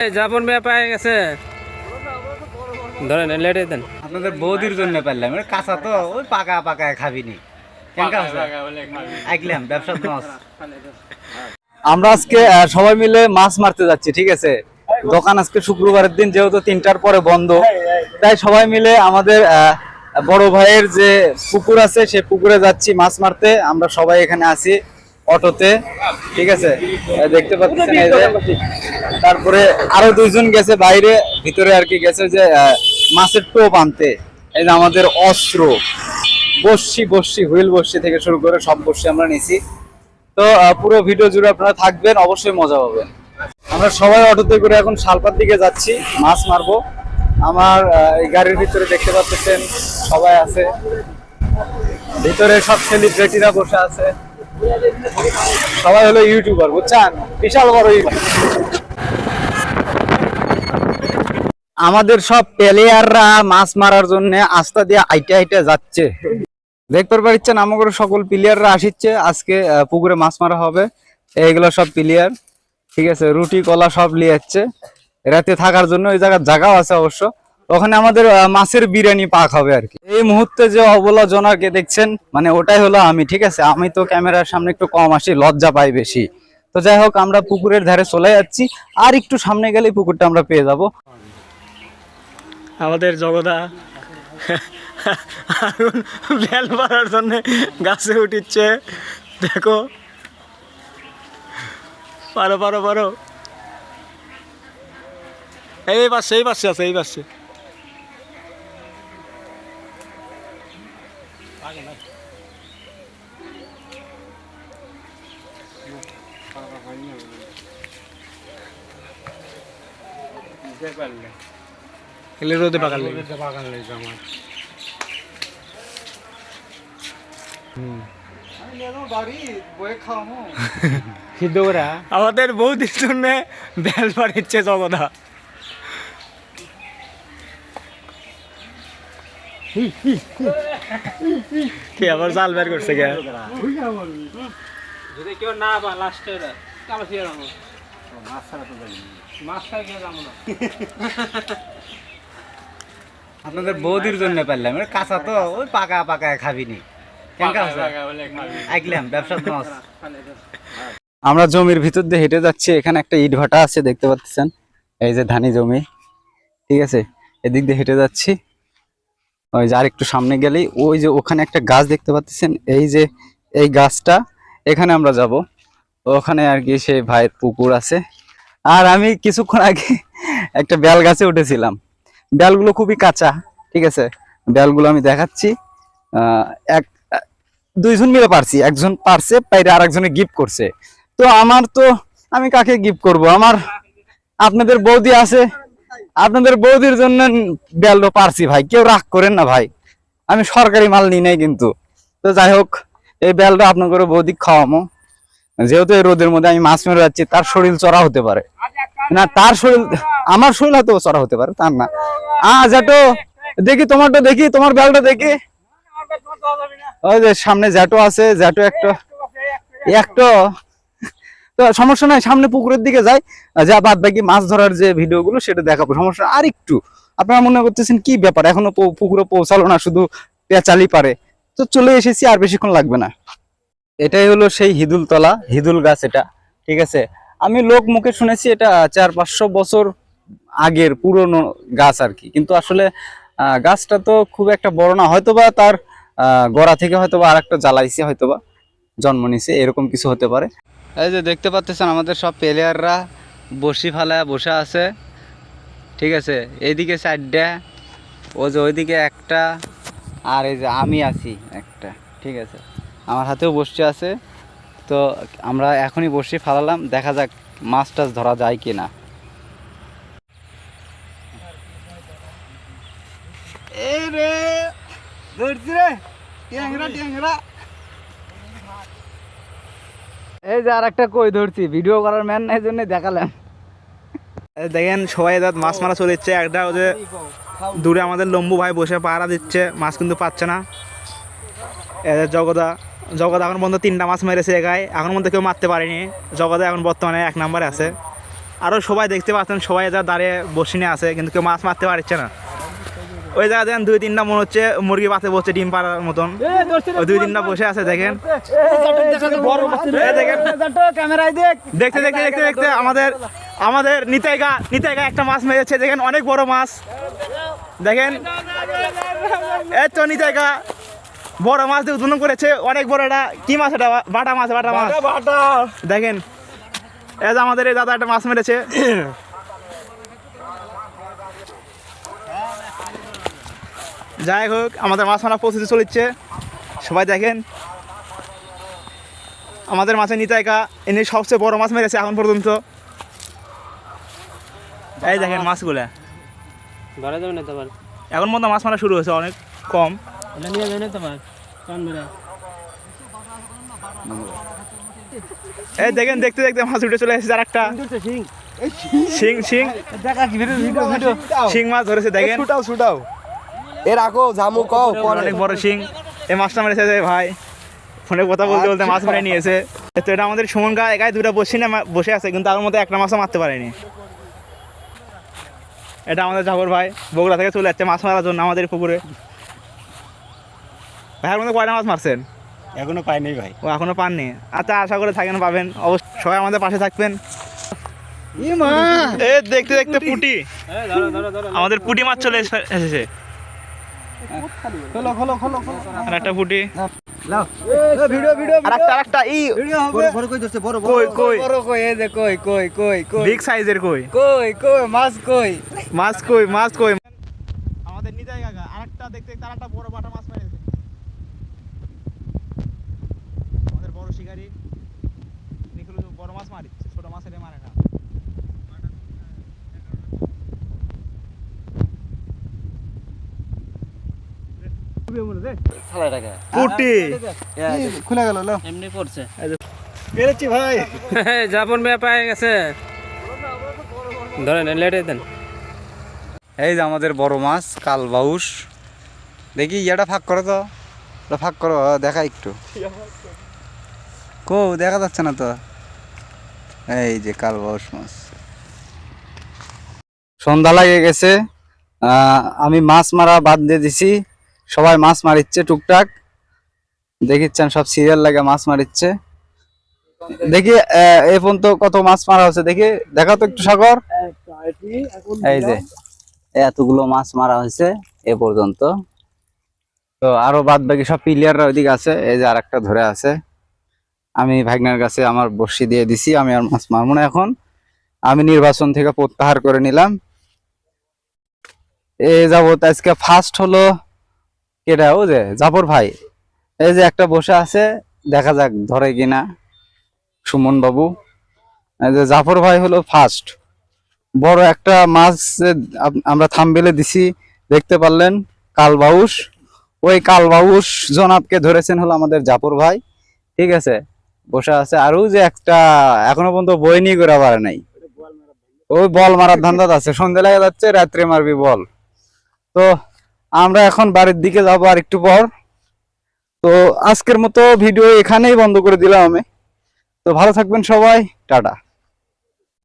জাপন মেয়ে পায়ে গেছে। ধরেন লেটে দেন। আপনাদের বৌদির জন্য পারলাম কাঁচা তো ওই পাকা পাকা খাবিনি। ব্যবসা মাছ। আমরা আজকে সবাই মিলে মাছ মারতে যাচ্ছি ঠিক আছে? দোকান আজকে শুক্রবারের দিন যেহেতু তিনটার পরে বন্ধ। তাই সবাই মিলে আমাদের আহ, বড় ভাইয়ের যে পুকুর আছে সে পুকুরে যাচ্ছি মাছ মারতে। আমরা সবাই এখানে আছি। অটোতে, ঠিক আছে? দেখতে পাচ্ছেন এই যে, তারপরে আরও দুইজন গেছে বাইরে, ভিতরে আর কি গেছে যে মাছের টোপ আনতে। এই যে আমাদের অস্ত্র বর্ষি বর্ষি হুইল বর্ষি থেকে শুরু করে সব বর্ষি আমরা নিছি তো পুরো ভিডিও জুড়ে আপনারা থাকবেন, অবশ্যই মজা পাবেন। আমরা সবাই অটোতে করে এখন শালপার দিকে যাচ্ছি, মাছ মারবো। আমার এই গাড়ির ভিতরে দেখতে পাচ্ছেন সবাই আছে। ভিতরে সব সেলিব্রিটিরা বসে আছে। সবাই হলো ইউটিউবার বুঝছেন? বিশাল বড় আমাদের সব প্লেয়াররা মাছ মারার জন্য আস্তা দিয়ে আইটে আইটে যাচ্ছে। দেখতে পাচ্ছেন আমাদের সকল প্লেয়াররা আসিচ্ছে। আজকে পুকুরে মাছ মারা হবে। এইগুলো সব প্লেয়ার। ঠিক আছে, রুটি, কলা সব নিয়ে যাচ্ছে। রাতে থাকার জন্য ওই জায়গার জায়গাও আছে অবশ্য। ওখানে আমাদের মাছের বিরিয়ানি পাক হবে আর কি। এই মুহূর্তে যে অবলা জনাকে দেখছেন মানে ওটাই হলো আমি, ঠিক আছে? আমি তো ক্যামেরার সামনে একটু কম আসি, লজ্জা পাই বেশি। তো যাই হোক, আমরা পুকুরের ধারে চলে যাচ্ছি। আর একটু সামনে গেলেই পুকুরটা আমরা পেয়ে যাব। আমাদের জগদা। বেল মারার জন্য গাছে উঠিচ্ছে। দেখো। পারো পারো পারো। এই পাশে এই পাশে আছে, এই পাশে। এলে রোদে পাকালে। সিদ্ধ করা? আমাদের বৌদির জন্য বেল মারিচ্ছে জগদা। কি আবার জাল বের করছে কে? যদি কেউ না বা লাস্টে কালো ফিরে রাখো। মাছ ছাড়া তো মাছ ছাড়া কেউ যাব না। আপনাদের বৌদির জন্য পারলাম। কাঁচা তো ওই পাকা পাকা খাবিনি আমরা জমির ভিতর দিয়ে হেঁটে যাচ্ছি। এখানে একটা ইট ভাটা আছে দেখতে পাচ্ছেন? এই যে ধানি জমি। ঠিক আছে? এদিক দিয়ে হেঁটে যাচ্ছি। ওই যে আর একটু সামনে গেলেই ওই যে ওখানে একটা গাছ দেখতে পাচ্ছেন? এই যে এই গাছটা এখানে আমরা যাব। ওখানে আর কি সেই ভাইয়ের পুকুর আছে। আর আমি কিছুক্ষণ আগে একটা বেল গাছে উঠেছিলাম। বেলগুলো খুবই কাঁচা, ঠিক আছে? বেলগুলো আমি দেখাচ্ছি। এক, দুইজন মিলে পারছি, একজন পারছে পাইরে আর একজনে গিফট করছে। তো আমার তো, আমি কাকে গিফট করব? আমার আপনাদের বৌদি আছে। আপনাদের বৌদির জন্য বেলটা পারছি ভাই, কেউ রাগ করেন না ভাই। আমি সরকারি মাল নিই নাই কিন্তু। তো যাই হোক, এই বেলটা আপনাদের বৌদি খাওয়ামো। যেহেতু এই রোদের মধ্যে আমি মাছ মেরে যাচ্ছি, তার শরীর চড়া হতে পারে। না, তার শরীর, আমার শরীর হয়তো চড়া হতে পারে, তার না। আ জ্যাটো দেখি তোমারটা দেখি, তোমার বেলটা দেখি। সামনে জ্যাটো আছে জ্যাটো একটা একটা। তো সমস্যা নাই, সামনে পুকুরের দিকে যাই, যা বাদ বাকি মাছ ধরার যে ভিডিওগুলো সেটা দেখাবো, সমস্যা আর একটু আপনারা মনে করতেছেন কি ব্যাপার? এখনও পুকুরে পৌঁছালো না, শুধু পেঁচালি পারে। তো চলে এসেছি, আর বেশিক্ষণ লাগবে না। এটাই হলো সেই হিদুল তলা, হিদুল গাছ এটা, ঠিক আছে? আমি লোক মুখে শুনেছি এটা চার পাঁচশো বছর আগের পুরনো গাছ আর কি। কিন্তু আসলে গাছটা তো খুব একটা বড় না, হয়তোবা তার গোড়া থেকে হয়তোবা আর একটা জ্বালাইছে হয়তোবা, জন্ম নিছে, এরকম কিছু হতে পারে। এই যে দেখতে পাচ্ছেন আমাদের সব প্লেয়াররা বসি ফালায় বসে আছে, ঠিক আছে? এইদিকে চারটা, ও যে ওইদিকে একটা, আর এই যে আমি আছি একটা, ঠিক আছে? আমার হাতেও বসছে আছে। তো আমরা এখনই বসি ফালালাম দেখা যাক মাছ টাছ ধরা যায় কি না এই যে আর একটা কই ধরছি ভিডিও করার ম্যান নাই জন্য দেখালাম। দেখেন সবাই দাঁত মাছ মারা চলে যাচ্ছে একটা ওই যে দূরে আমাদের লম্বু ভাই বসে পাহারা দিচ্ছে মাছ কিন্তু পাচ্ছে না। এদের জগদা জগদা এখন পর্যন্ত তিনটা মাছ মেরেছে একাই এখন পর্যন্ত কেউ মারতে পারেনি। জগদা এখন বর্তমানে এক নম্বরে আছে। আরও সবাই দেখতে পাচ্ছেন, সবাই যা দাঁড়িয়ে বসে নিয়ে আছে, কিন্তু কেউ মাছ মারতে পারছে না। ওই জায়গা দেখেন, দুই তিনটা মনে হচ্ছে মুরগি পাতে বসছে ডিম পাড়ার মতন। ওই দুই তিনটা বসে আছে, দেখেন। দেখতে দেখতে দেখতে দেখতে আমাদের আমাদের নিতাইগা নিতাইগা একটা মাছ মেরেছে। দেখেন, অনেক বড় মাছ। দেখেন। এই তো নিতাইগা বড় মাছ দিয়ে উদ্বোধন করেছে অনেক বড় এটা। কি মাছ এটা? বাটা মাছ বাটা মাছ। দেখেন এই যে আমাদের এই দাদা একটা মাছ মেরেছে। যাই হোক আমাদের মাছ মারা প্রস্তুতি চলেছে সবাই দেখেন আমাদের মাছের নিতাইকা এনে সবচেয়ে বড় মাছ মেরেছে এখন পর্যন্ত। এই দেখেন মাছগুলা। ধরা যাবে না এখন মতো মাছ মারা শুরু হয়েছে অনেক কম। এটা নিয়ে যাবে না তোমার? কান মেরে এই দেখেন দেখতে দেখতে মাছ উঠে চলে এসেছে আর একটা শিং শিং শিং মাছ ধরেছে দেখেন। ছুটাও ছুটাও। এ রাখো জামু কও অনেক বড় শিং এই মাছটা মেরেছে যে ভাই। ফোনে কথা বলতে বলতে মাছ মেরে নিয়েছে। তো এটা আমাদের সুমন গা একাই দুটা বসে না বসে আছে কিন্তু তার মধ্যে একটা মাছও মারতে পারেনি। এটা আমাদের জাগর ভাই বগুড়া থেকে চলে যাচ্ছে মাছ মারার জন্য আমাদের পুকুরে। ভাইয়ের মধ্যে কয়টা মাছ মারছেন? এখনও পাইনি ভাই। ও এখনও পাননি। আচ্ছা আশা করে থাকেন পাবেন। অবশ্যই সবাই আমাদের পাশে থাকবেন। এ দেখতে দেখতে পুটি। আমাদের পুটি মাছ চলে এসেছে। খোলো খোলো আর একটা পুটি। ভিডিও আর একটা আর একটা ই। ভিডিও হবে। বড় কই কই, কই। বড় কই? এই যে কই কই কই কই? বিগ সাইজের কই? কই কই? মাছ কই? মাছ কই মাছ আমাদের নিতাই কাকা আরেকটা দেখতে দেখতে আরেকটা বড় বাটা মাছ মেরেছে আমাদের বড় শিকারি নিখুল বড় মাছ মারিচ্ছে ছোট মাছ এটা মারে না। খুলে গেল এমনি পড়ছে। পেরেছি ভাই। জাপন মেয়ে পায়ে গেছে। ধরেন লেটে দেন। এই যে আমাদের বড় মাছ কাল বাউস দেখি ইয়াটা ফাঁক করো তো। ফাঁক করো দেখা একটু। কো, দেখা যাচ্ছে না তো। এই যে কাল বাউস মাছ সন্ধ্যা লাগে গেছে আমি মাছ মারা বাদ দিয়ে দিছি। সবাই মাছ মারিচ্ছে টুকটাক। দেখিচ্ছেন সব সিরিয়াল লাগে মাছ মারিচ্ছে। দেখি এ পর্যন্ত কত মাছ মারা হচ্ছে দেখি। দেখা তো একটু সাগর। এই যে, এতগুলো মাছ মারা হয়েছে এ পর্যন্ত। তো আরও বাদ বাকি সব প্লেয়াররা ওইদিকে আছে, এই যে আরেকটা ধরে আছে। আমি ভাগনার কাছে আমার বর্ষি দিয়ে দিছি, আমি আর মাছ মারবো না এখন। আমি নির্বাচন থেকে প্রত্যাহার করে নিলাম। এ যাবত আজকে ফার্স্ট হলো কেটা ও যে, জাফর ভাই। এই যে একটা বসে আছে, দেখা যাক ধরে কিনা। সুমন বাবু। এই যে জাফর ভাই হলো ফার্স্ট বড় একটা মাছ আমরা থামবেলে দিছি, দেখতে পারলেন, কালবাউস। ওই কালবাউস জনাবকে ধরেছেন হলো আমাদের জাফর ভাই। ঠিক আছে? বসে আছে। আরও যে একটা এখনও পর্যন্ত বই নিয়ে করে পারে নাই। ওই বল মারার ধান্দাত আছে। সন্ধ্যে লাগা যাচ্ছে, রাত্রে মারবি বল। তো আমরা এখন বাড়ির দিকে যাব আর একটু পর। তো আজকের মতো ভিডিও এখানেই বন্ধ করে দিলাম আমি। তো ভালো থাকবেন সবাই। টাটা।